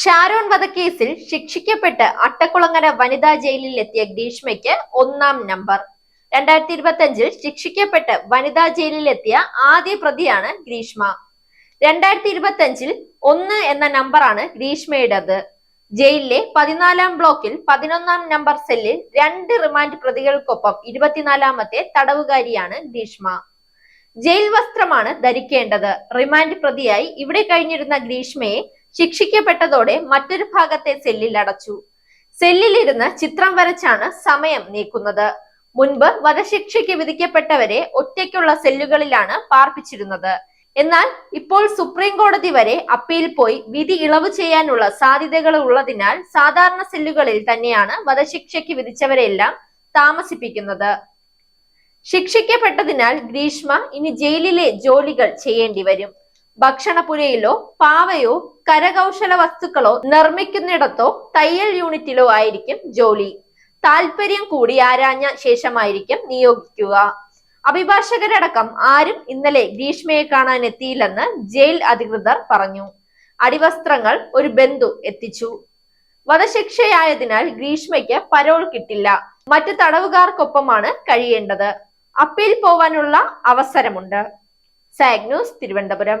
ഷാരോൺ വധക്കേസിൽ ശിക്ഷിക്കപ്പെട്ട് അട്ടക്കുളങ്ങര വനിതാ ജയിലിൽ എത്തിയ ഗ്രീഷ്മയ്ക്ക് ഒന്നാം നമ്പർ. രണ്ടായിരത്തി ഇരുപത്തി അഞ്ചിൽ ശിക്ഷിക്കപ്പെട്ട് വനിതാ ജയിലിൽ എത്തിയ ആദ്യ പ്രതിയാണ് ഗ്രീഷ്മ. രണ്ടായിരത്തി ഇരുപത്തി അഞ്ചിൽ ഒന്ന് എന്ന നമ്പറാണ് ഗ്രീഷ്മയുടേത്. ജയിലിലെ പതിനാലാം ബ്ലോക്കിൽ പതിനൊന്നാം നമ്പർ സെല്ലിൽ രണ്ട് റിമാൻഡ് പ്രതികൾക്കൊപ്പം ഇരുപത്തിനാലാമത്തെ തടവുകാരിയാണ് ഗ്രീഷ്മ. ജയിൽ വസ്ത്രമാണ് ധരിക്കേണ്ടത്. റിമാൻഡ് പ്രതിയായി ഇവിടെ കഴിഞ്ഞിരുന്ന ഗ്രീഷ്മയെ ശിക്ഷിക്കപ്പെട്ടതോടെ മറ്റൊരു ഭാഗത്തെ സെല്ലിൽ അടച്ചു. സെല്ലിലിരുന്ന് ചിത്രം വരച്ചാണ് സമയം നീക്കുന്നത്. മുൻപ് വധശിക്ഷയ്ക്ക് വിധിക്കപ്പെട്ടവരെ ഒറ്റയ്ക്കുള്ള സെല്ലുകളിലാണ് പാർപ്പിച്ചിരുന്നത്. എന്നാൽ ഇപ്പോൾ സുപ്രീം കോടതി വരെ അപ്പീൽ പോയി വിധി ഇളവ് ചെയ്യാനുള്ള സാധ്യതകൾ ഉള്ളതിനാൽ സാധാരണ സെല്ലുകളിൽ തന്നെയാണ് വധശിക്ഷയ്ക്ക് വിധിച്ചവരെല്ലാം താമസിപ്പിക്കുന്നത്. ശിക്ഷിക്കപ്പെട്ടതിനാൽ ഗ്രീഷ്മ ഇനി ജയിലിലെ ജോലികൾ ചെയ്യേണ്ടി വരും. ഭക്ഷണപുരയിലോ പാവയോ കരകൗശല വസ്തുക്കളോ നിർമ്മിക്കുന്നിടത്തോ തയ്യൽ യൂണിറ്റിലോ ആയിരിക്കും ജോലി. താല്പര്യം കൂടി ആരാഞ്ഞ ശേഷമായിരിക്കും നിയോഗിക്കുക. അഭിഭാഷകരടക്കം ആരും ഇന്നലെ ഗ്രീഷ്മയെ കാണാൻ എത്തിയില്ലെന്ന് ജയിൽ അധികൃതർ പറഞ്ഞു. അടിവസ്ത്രങ്ങൾ ഒരു ബന്ധു എത്തിച്ചു. വധശിക്ഷയായതിനാൽ ഗ്രീഷ്മയ്ക്ക് പരോൾ കിട്ടില്ല. മറ്റു തടവുകാർക്കൊപ്പമാണ് കഴിയേണ്ടത്. അപ്പീൽ പോവാനുള്ള അവസരമുണ്ട്. സാഗ് ന്യൂസ് തിരുവനന്തപുരം.